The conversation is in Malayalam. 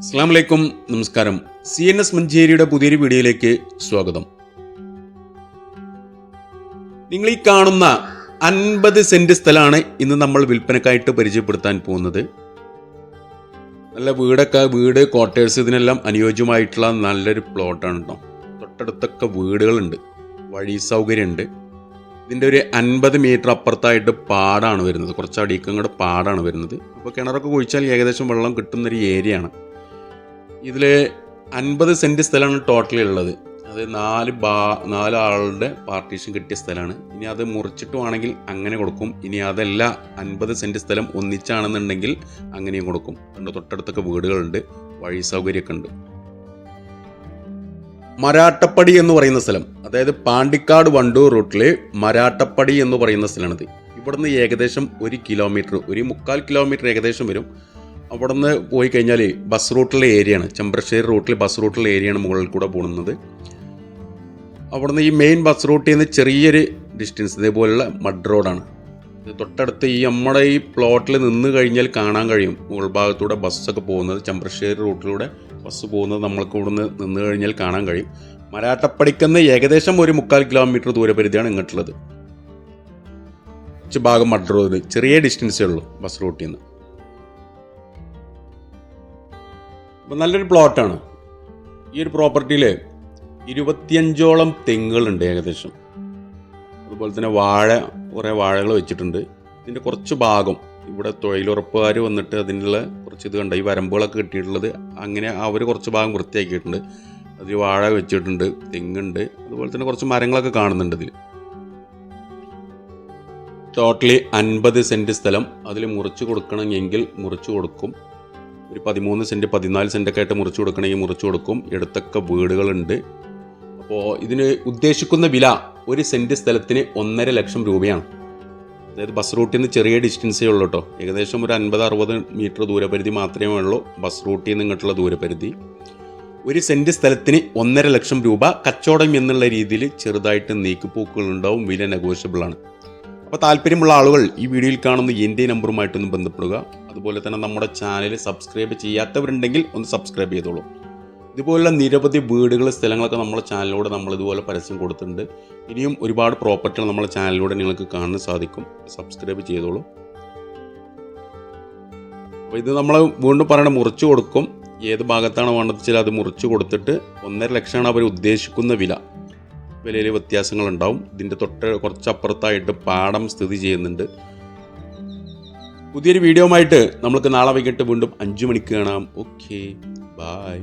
അസ്സാം വലൈക്കും നമസ്കാരം. സി എൻ എസ് മഞ്ചേരിയുടെ പുതിയൊരു വീഡിയോയിലേക്ക് സ്വാഗതം. നിങ്ങൾ ഈ കാണുന്ന അൻപത് സെന്റ് സ്ഥലമാണ് ഇന്ന് നമ്മൾ വിൽപ്പനക്കായിട്ട് പരിചയപ്പെടുത്താൻ പോകുന്നത്. നല്ല വീടൊക്കെ വീട് ക്വാർട്ടേഴ്സ് ഇതിനെല്ലാം അനുയോജ്യമായിട്ടുള്ള നല്ലൊരു പ്ലോട്ടാണ് കേട്ടോ തൊട്ടടുത്തൊക്കെ വീടുകളുണ്ട്. വഴി സൗകര്യമുണ്ട്. ഇതിന്റെ ഒരു അൻപത് മീറ്റർ അപ്പുറത്തായിട്ട് പാടാണ് വരുന്നത്. കുറച്ച് അടിക്കും പാടാണ് വരുന്നത്. അപ്പോൾ കിണറൊക്കെ കുഴിച്ചാൽ ഏകദേശം വെള്ളം കിട്ടുന്നൊരു ഏരിയയാണ് ഇതിൽ അൻപത് സെന്റ് സ്ഥലമാണ് ടോട്ടലി ഉള്ളത്. അത് നാല് ബാ നാല് ആളുടെ പാർട്ടീഷൻ കിട്ടിയ സ്ഥലമാണ്. ഇനി അത് മുറിച്ചിട്ടുവാണെങ്കിൽ അങ്ങനെ കൊടുക്കും. ഇനി അതല്ല അൻപത് സെന്റ് സ്ഥലം ഒന്നിച്ചാണെന്നുണ്ടെങ്കിൽ അങ്ങനെയും കൊടുക്കും. രണ്ട് തൊട്ടടുത്തൊക്കെ വീടുകളുണ്ട് വഴി സൗകര്യമൊക്കെ ഉണ്ട്. മരാട്ടപ്പടി എന്ന് പറയുന്ന സ്ഥലം അതായത് പാണ്ടിക്കാട് വണ്ടൂർ റൂട്ടിൽ മരാട്ടപ്പടി എന്ന് പറയുന്ന സ്ഥലമാണിത്. ഇവിടുന്ന് ഏകദേശം ഒരു കിലോമീറ്റർ ഒരു മുക്കാൽ കിലോമീറ്റർ ഏകദേശം വരും. അവിടുന്ന് പോയി കഴിഞ്ഞാൽ ബസ് റൂട്ടിലെ ഏരിയയാണ് ചെമ്പ്രശ്ശേരി റൂട്ടിൽ ബസ് റൂട്ടിലെ ഏരിയയാണ് മുകളിൽ കൂടെ പോകുന്നത്. അവിടെ നിന്ന് ഈ മെയിൻ ബസ് റൂട്ടിൽ നിന്ന് ചെറിയൊരു ഡിസ്റ്റൻസ് ഇതേപോലുള്ള മഡ് റോഡാണ് തൊട്ടടുത്ത് ഈ നമ്മുടെ ഈ പ്ലോട്ടിൽ നിന്ന് കഴിഞ്ഞാൽ കാണാൻ കഴിയും. മുകൾ ഭാഗത്തൂടെ ബസ്സൊക്കെ പോകുന്നത് ചെമ്പ്രശ്ശേരി റൂട്ടിലൂടെ ബസ് പോകുന്നത് നമ്മൾക്ക് ഇവിടുന്ന് നിന്ന് കഴിഞ്ഞാൽ കാണാൻ കഴിയും. മരാട്ടപ്പടിക്കുന്ന ഏകദേശം ഒരു മുക്കാൽ കിലോമീറ്റർ ദൂരപരിധിയാണ് ഇങ്ങോട്ടുള്ളത്. കുറച്ച് ഭാഗം മഡ് റോഡിൽ ചെറിയ ഡിസ്റ്റൻസേ ഉള്ളൂ ബസ് റൂട്ടിൽ നിന്ന് അപ്പോൾ നല്ലൊരു പ്ലോട്ടാണ്. ഈ ഒരു പ്രോപ്പർട്ടിയിൽ ഇരുപത്തിയഞ്ചോളം തെങ്ങുകളുണ്ട് ഏകദേശം. അതുപോലെ തന്നെ വാഴ കുറേ വാഴകൾ വെച്ചിട്ടുണ്ട്. ഇതിന്റെ കുറച്ച് ഭാഗം ഇവിടെ തൊഴിലുറപ്പുകാർ വന്നിട്ട് അതിനുള്ള കുറച്ച് ഇത് കണ്ട. ഈ വരമ്പുകളൊക്കെ കിട്ടിയിട്ടുള്ളത് അങ്ങനെ അവർ കുറച്ച് ഭാഗം വൃത്തിയാക്കിയിട്ടുണ്ട്. അതിൽ വാഴ വെച്ചിട്ടുണ്ട് തെങ്ങുണ്ട്. അതുപോലെ തന്നെ കുറച്ച് മരങ്ങളൊക്കെ കാണുന്നുണ്ട് ഇതിൽ ടോട്ടലി അൻപത് സെന്റ് സ്ഥലം അതിൽ മുറിച്ച് കൊടുക്കണമെങ്കിൽ മുറിച്ച് കൊടുക്കും. ഒരു പതിമൂന്ന് സെന്റ് പതിനാല് സെന്റൊക്കെ ആയിട്ട് മുറിച്ച് കൊടുക്കണമെങ്കിൽ മുറിച്ച് കൊടുക്കും. എടുത്തൊക്കെ വീടുകളുണ്ട്. അപ്പോൾ ഇതിന് ഉദ്ദേശിക്കുന്ന വില ഒരു സെന്റ് സ്ഥലത്തിന് ഒന്നര ലക്ഷം രൂപയാണ്. അതായത് ബസ് റൂട്ടിൽ നിന്ന് ചെറിയ ഡിസ്റ്റൻസേ ഉള്ളൂ കേട്ടോ ഏകദേശം ഒരു അൻപത് അറുപത് മീറ്റർ ദൂരപരിധി മാത്രമേ ഉള്ളൂ. ബസ് റൂട്ടിൽ നിന്ന് ഇങ്ങോട്ടുള്ള ദൂരപരിധി. ഒരു സെന്റ് സ്ഥലത്തിന് ഒന്നര ലക്ഷം രൂപ കച്ചവടം എന്നുള്ള രീതിയിൽ ചെറുതായിട്ട് നീക്കുപോക്കുകൾ ഉണ്ടാവും വില നെഗോഷ്യബിൾ ആണ്. അപ്പോൾ താല്പര്യമുള്ള ആളുകൾ ഈ വീഡിയോയിൽ കാണുന്ന എന്റെ നമ്പറുമായിട്ടൊന്ന് ബന്ധപ്പെടുക. അതുപോലെ തന്നെ നമ്മുടെ ചാനൽ സബ്സ്ക്രൈബ് ചെയ്യാത്തവരുണ്ടെങ്കിൽ ഒന്ന് സബ്സ്ക്രൈബ് ചെയ്തോളൂ. ഇതുപോലുള്ള നിരവധി വീടുകൾ സ്ഥലങ്ങളൊക്കെ നമ്മുടെ ചാനലിലൂടെ നമ്മൾ ഇതുപോലെ പരസ്യം കൊടുത്തിട്ടുണ്ട്. ഇനിയും ഒരുപാട് പ്രോപ്പർട്ടികൾ നമ്മുടെ ചാനലിലൂടെ നിങ്ങൾക്ക് കാണാൻ സാധിക്കും. സബ്സ്ക്രൈബ് ചെയ്തോളൂ. അപ്പോൾ ഇത് നമ്മൾ വീണ്ടും പറയണ മുറിച്ചു കൊടുക്കും. ഏത് ഭാഗത്താണ് വേണ്ടത് വെച്ചാൽ അത് മുറിച്ചു കൊടുത്തിട്ട് ഒന്നര ലക്ഷമാണ് അവർ ഉദ്ദേശിക്കുന്ന വില. വിലയിൽ വ്യത്യാസങ്ങളുണ്ടാവും. ഇതിന്റെ തൊട്ട് കുറച്ചപ്പുറത്തായിട്ട് പാടം സ്ഥിതി ചെയ്യുന്നുണ്ട്. പുതിയൊരു വീഡിയോ ആയിട്ട് നമുക്ക് നാളെ വൈകിട്ട് വീണ്ടും അഞ്ചു മണിക്ക് കാണാം. Okay bye